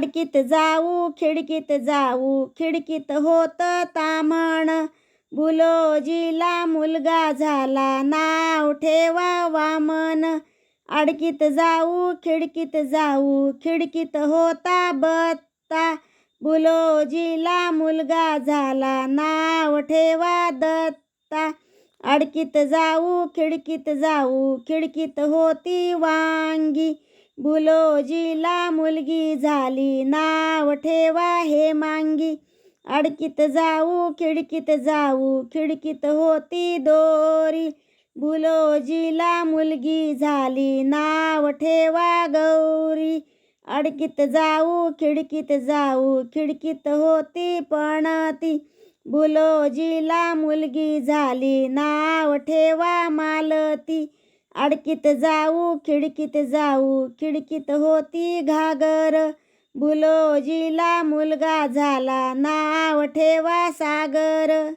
अडकीत जाऊ खिडकीत जाऊ खिडकीत होत तामण. बुलोजीला मुलगा झाला नाव ठेवा वामन अडकीत जाऊ खिडकीत जाऊ खिडकीत होता बत्ता. बुलोजीला मुलगा झाला नाव ठेवा दत्ता. अडकीत जाऊ खिडकीत जाऊ खिडकीत होती वांगी. बुलोजीला मुलगी झाली नाव ठेवा हे मांगी. अडकीत जाऊ खिडकीत जाऊ खिडकीत होती दोरी. बुलोजीला मुलगी झाली नाव ठेवा गौरी. अडकीत जाऊ खिडकीत जाऊ खिडकीत होती पणती. बुलोजीला मुलगी झाली नाव ठेवा मालती. अडकीत जाऊ खिडकीत जाऊ. खिडकीत होती घागर. बुलोजीला मुलगा झाला. नाव ठेवा सागर.